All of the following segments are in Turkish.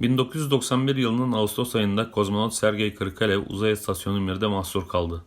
1991 yılının Ağustos ayında kozmonot Sergey Krikalev uzay istasyonu Mir'de mahsur kaldı.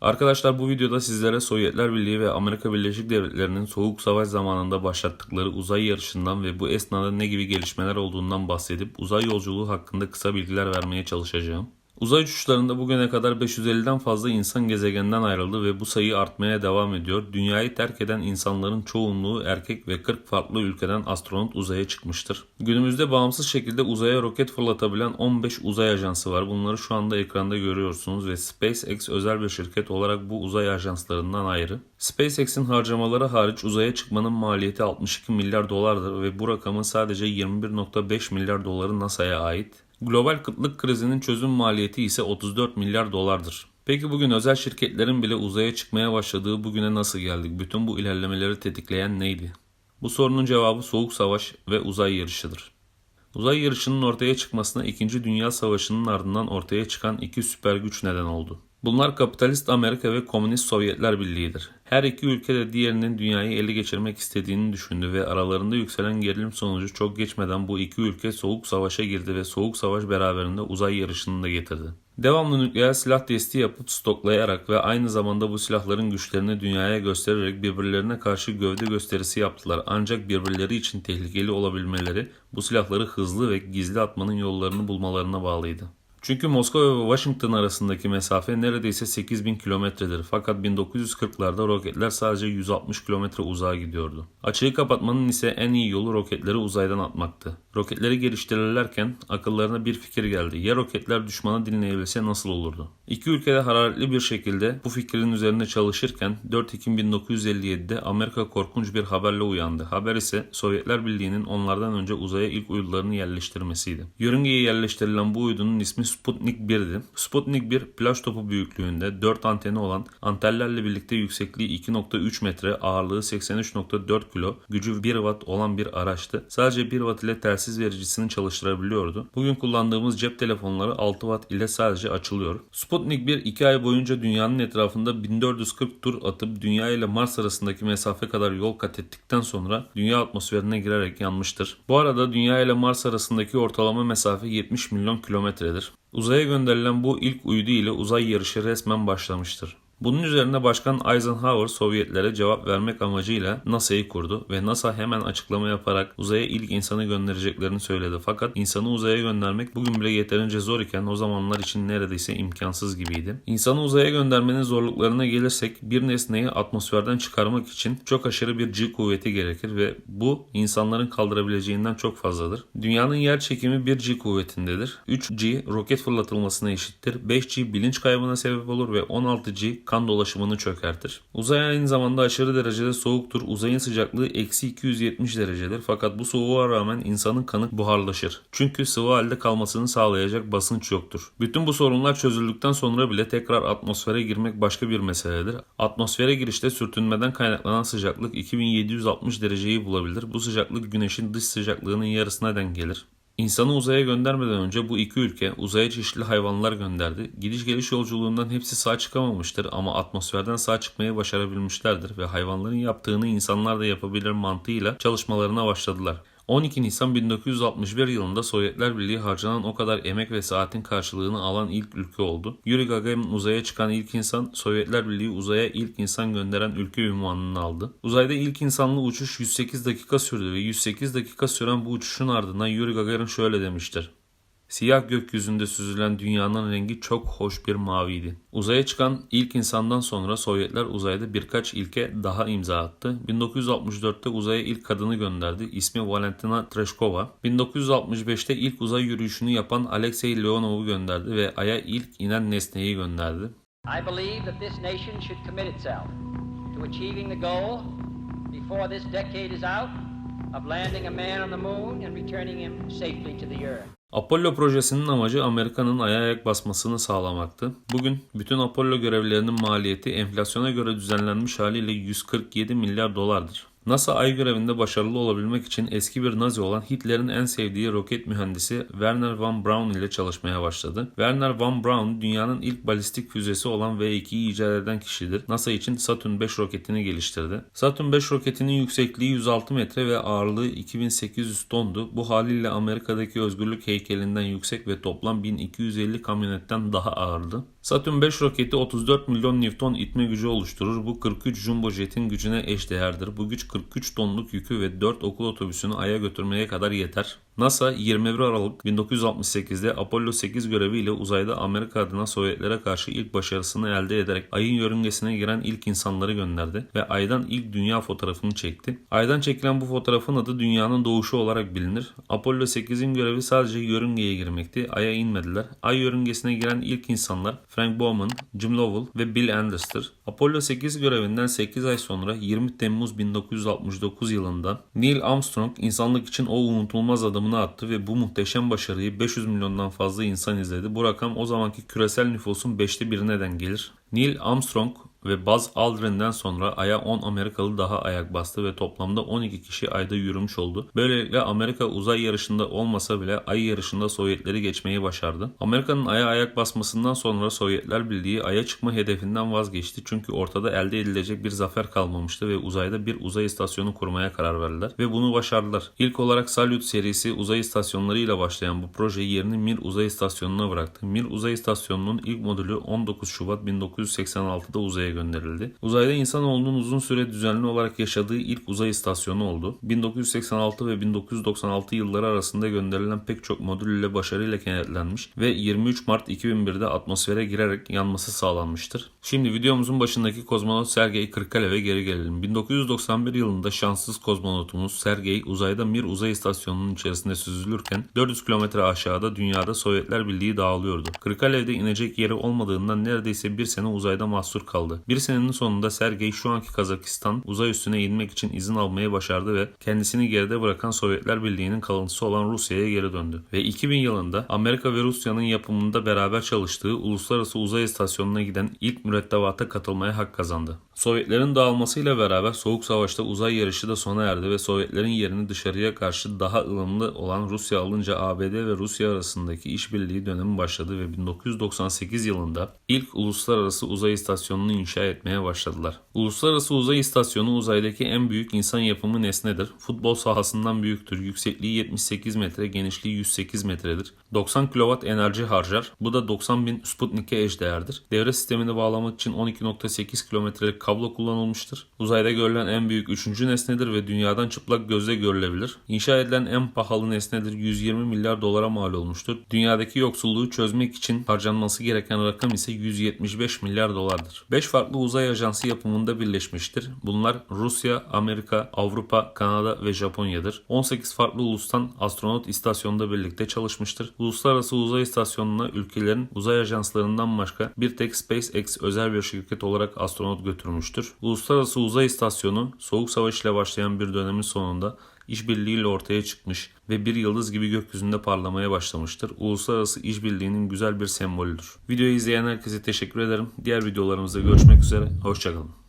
Arkadaşlar bu videoda sizlere Sovyetler Birliği ve Amerika Birleşik Devletleri'nin Soğuk Savaş zamanında başlattıkları uzay yarışından ve bu esnada ne gibi gelişmeler olduğundan bahsedip uzay yolculuğu hakkında kısa bilgiler vermeye çalışacağım. Uzay uçuşlarında bugüne kadar 550'den fazla insan gezegenden ayrıldı ve bu sayı artmaya devam ediyor. Dünyayı terk eden insanların çoğunluğu erkek ve 40 farklı ülkeden astronot uzaya çıkmıştır. Günümüzde bağımsız şekilde uzaya roket fırlatabilen 15 uzay ajansı var. Bunları şu anda ekranda görüyorsunuz ve SpaceX özel bir şirket olarak bu uzay ajanslarından ayrı. SpaceX'in harcamaları hariç uzaya çıkmanın maliyeti 62 milyar dolardır ve bu rakamın sadece 21.5 milyar doları NASA'ya ait. Global kıtlık krizinin çözüm maliyeti ise 34 milyar dolardır. Peki bugün özel şirketlerin bile uzaya çıkmaya başladığı bugüne nasıl geldik? Bütün bu ilerlemeleri tetikleyen neydi? Bu sorunun cevabı soğuk savaş ve uzay yarışıdır. Uzay yarışının ortaya çıkmasına 2. Dünya Savaşı'nın ardından ortaya çıkan iki süper güç neden oldu. Bunlar kapitalist Amerika ve komünist Sovyetler Birliği'dir. Her iki ülke de diğerinin dünyayı ele geçirmek istediğini düşündü ve aralarında yükselen gerilim sonucu çok geçmeden bu iki ülke soğuk savaşa girdi ve soğuk savaş beraberinde uzay yarışını da getirdi. Devamlı nükleer silah testi yapıp stoklayarak ve aynı zamanda bu silahların güçlerini dünyaya göstererek birbirlerine karşı gövde gösterisi yaptılar. Ancak birbirleri için tehlikeli olabilmeleri bu silahları hızlı ve gizli atmanın yollarını bulmalarına bağlıydı. Çünkü Moskova ve Washington arasındaki mesafe neredeyse 8000 kilometredir. Fakat 1940'larda roketler sadece 160 kilometre uzağa gidiyordu. Açığı kapatmanın ise en iyi yolu roketleri uzaydan atmaktı. Roketleri geliştirirlerken akıllarına bir fikir geldi. Ya roketler düşmanı dinleyebilse nasıl olurdu? İki ülkede hararetli bir şekilde bu fikrin üzerinde çalışırken 4 Ekim 1957'de Amerika korkunç bir haberle uyandı. Haber ise Sovyetler Birliği'nin onlardan önce uzaya ilk uydularını yerleştirmesiydi. Yörüngeye yerleştirilen bu uydunun ismi Sputnik 1'di. Sputnik 1 plaj topu büyüklüğünde 4 anteni olan antenlerle birlikte yüksekliği 2.3 metre, ağırlığı 83.4 kilo, gücü 1 watt olan bir araçtı. Sadece 1 watt ile telsiz vericisini çalıştırabiliyordu. Bugün kullandığımız cep telefonları 6 watt ile sadece açılıyor. Sputnik 1 2 ay boyunca dünyanın etrafında 1440 tur atıp dünya ile Mars arasındaki mesafe kadar yol kat ettikten sonra dünya atmosferine girerek yanmıştır. Bu arada dünya ile Mars arasındaki ortalama mesafe 70 milyon kilometredir. Uzaya gönderilen bu ilk uydu ile uzay yarışı resmen başlamıştır. Bunun üzerine Başkan Eisenhower Sovyetlere cevap vermek amacıyla NASA'yı kurdu ve NASA hemen açıklama yaparak uzaya ilk insanı göndereceklerini söyledi. Fakat insanı uzaya göndermek bugün bile yeterince zor iken o zamanlar için neredeyse imkansız gibiydi. İnsanı uzaya göndermenin zorluklarına gelirsek bir nesneyi atmosferden çıkarmak için çok aşırı bir G kuvveti gerekir ve bu insanların kaldırabileceğinden çok fazladır. Dünyanın yer çekimi bir G kuvvetindedir. 3G roket fırlatılmasına eşittir. 5G bilinç kaybına sebep olur ve 16G kan dolaşımını çökertir. Uzay aynı zamanda aşırı derecede soğuktur. Uzayın sıcaklığı eksi 270 derecedir. Fakat bu soğuğa rağmen insanın kanı buharlaşır. Çünkü sıvı halde kalmasını sağlayacak basınç yoktur. Bütün bu sorunlar çözüldükten sonra bile tekrar atmosfere girmek başka bir meseledir. Atmosfere girişte sürtünmeden kaynaklanan sıcaklık 2760 dereceyi bulabilir. Bu sıcaklık güneşin dış sıcaklığının yarısına denk gelir. İnsanı uzaya göndermeden önce bu iki ülke uzaya çeşitli hayvanlar gönderdi. Gidiş geliş yolculuğundan hepsi sağ çıkamamıştır ama atmosferden sağ çıkmayı başarabilmişlerdir ve hayvanların yaptığını insanlar da yapabilir mantığıyla çalışmalarına başladılar. 12 Nisan 1961 yılında Sovyetler Birliği harcanan o kadar emek ve saatin karşılığını alan ilk ülke oldu. Yuri Gagarin uzaya çıkan ilk insan, Sovyetler Birliği uzaya ilk insan gönderen ülke ünvanını aldı. Uzayda ilk insanlı uçuş 108 dakika sürdü ve 108 dakika süren bu uçuşun ardından Yuri Gagarin şöyle demiştir. Siyah gökyüzünde süzülen dünyanın rengi çok hoş bir maviydi. Uzaya çıkan ilk insandan sonra Sovyetler uzayda birkaç ilke daha imza attı. 1964'te uzaya ilk kadını gönderdi. İsmi Valentina Tereshkova. 1965'te ilk uzay yürüyüşünü yapan Alexey Leonov'u gönderdi ve Ay'a ilk inen nesneyi gönderdi. I believe that this nation should commit itself to achieving the goal before this decade is out of landing a man on the moon and returning him safely to the earth. Apollo projesinin amacı Amerika'nın aya ayak basmasını sağlamaktı. Bugün bütün Apollo görevlerinin maliyeti enflasyona göre düzenlenmiş haliyle 147 milyar dolardır. NASA ay görevinde başarılı olabilmek için eski bir Nazi olan Hitler'in en sevdiği roket mühendisi Werner von Braun ile çalışmaya başladı. Werner von Braun dünyanın ilk balistik füzesi olan V2'yi icat eden kişidir. NASA için Saturn 5 roketini geliştirdi. Saturn 5 roketinin yüksekliği 106 metre ve ağırlığı 2800 tondu. Bu haliyle Amerika'daki özgürlük heykelinden yüksek ve toplam 1250 kamyonetten daha ağırdı. Saturn 5 roketi 34 milyon Newton itme gücü oluşturur. Bu 43 jumbo jetin gücüne eşdeğerdir. Bu güç 43 tonluk yükü ve 4 okul otobüsünü Ay'a götürmeye kadar yeter. NASA 21 Aralık 1968'de Apollo 8 göreviyle uzayda Amerika adına Sovyetlere karşı ilk başarısını elde ederek Ay'ın yörüngesine giren ilk insanları gönderdi ve Ay'dan ilk dünya fotoğrafını çekti. Ay'dan çekilen bu fotoğrafın adı dünyanın doğuşu olarak bilinir. Apollo 8'in görevi sadece yörüngeye girmekti. Ay'a inmediler. Ay yörüngesine giren ilk insanlar Frank Bowman, Jim Lovell ve Bill Anders'tır. Apollo 8 görevinden 8 ay sonra 20 Temmuz 1969 yılında Neil Armstrong insanlık için o unutulmaz adımını attı ve bu muhteşem başarıyı 500 milyondan fazla insan izledi. Bu rakam o zamanki küresel nüfusun 5'te birine den gelir. Neil Armstrong ve Buzz Aldrin'den sonra Ay'a 10 Amerikalı daha ayak bastı ve toplamda 12 kişi Ay'da yürümüş oldu. Böylelikle Amerika uzay yarışında olmasa bile Ay yarışında Sovyetleri geçmeyi başardı. Amerika'nın Ay'a ayak basmasından sonra Sovyetler Birliği Ay'a çıkma hedefinden vazgeçti çünkü ortada elde edilecek bir zafer kalmamıştı ve uzayda bir uzay istasyonu kurmaya karar verdiler ve bunu başardılar. İlk olarak Salyut serisi uzay istasyonlarıyla başlayan bu proje yerini Mir uzay istasyonuna bıraktı. Mir uzay istasyonunun ilk modülü 19 Şubat 1986'da uzaya gönderildi. Uzayda insanoğlunun uzun süre düzenli olarak yaşadığı ilk uzay istasyonu oldu. 1986 ve 1996 yılları arasında gönderilen pek çok modül ile başarıyla kenetlenmiş ve 23 Mart 2001'de atmosfere girerek yanması sağlanmıştır. Şimdi videomuzun başındaki kozmonot Sergey Kırkalev'e geri gelelim. 1991 yılında şanssız kozmonotumuz Sergey uzayda Mir uzay istasyonunun içerisinde süzülürken 400 kilometre aşağıda dünyada Sovyetler Birliği dağılıyordu. Kırkalev'de inecek yeri olmadığından neredeyse bir sene uzayda mahsur kaldı. Bir senenin sonunda Sergey şu anki Kazakistan uzay üstüne inmek için izin almayı başardı ve kendisini geride bırakan Sovyetler Birliği'nin kalıntısı olan Rusya'ya geri döndü. Ve 2000 yılında Amerika ve Rusya'nın yapımında beraber çalıştığı uluslararası uzay istasyonuna giden ilk mürettebata katılmaya hak kazandı. Sovyetlerin dağılmasıyla beraber Soğuk Savaş'ta uzay yarışı da sona erdi ve Sovyetlerin yerini dışarıya karşı daha ılımlı olan Rusya alınca ABD ve Rusya arasındaki işbirliği dönemi başladı ve 1998 yılında ilk uluslararası uzay istasyonunu inşa etmeye başladılar. Uluslararası uzay istasyonu uzaydaki en büyük insan yapımı nesnedir. Futbol sahasından büyüktür. Yüksekliği 78 metre, genişliği 108 metredir. 90 kW enerji harcar. Bu da 90 bin Sputnik'e eşdeğerdir. Devre sistemini bağlamak için 12.8 kilometrelik kablo kullanılmıştır. Uzayda görülen en büyük üçüncü nesnedir ve dünyadan çıplak gözle görülebilir. İnşa edilen en pahalı nesnedir. 120 milyar dolara mal olmuştur. Dünyadaki yoksulluğu çözmek için harcanması gereken rakam ise 175 milyar dolardır. 5 farklı uzay ajansı yapımında birleşmiştir. Bunlar Rusya, Amerika, Avrupa, Kanada ve Japonya'dır. 18 farklı ulustan astronot istasyonda birlikte çalışmıştır. Uluslararası uzay istasyonuna ülkelerin uzay ajanslarından başka bir tek SpaceX özel bir şirket olarak astronot götürmüştür. Uluslararası uzay istasyonu Soğuk Savaş ile başlayan bir dönemin sonunda işbirliğiyle ortaya çıkmış ve bir yıldız gibi gökyüzünde parlamaya başlamıştır. Uluslararası işbirliğinin güzel bir sembolüdür. Videoyu izleyen herkese teşekkür ederim. Diğer videolarımızda görüşmek üzere. Hoşçakalın.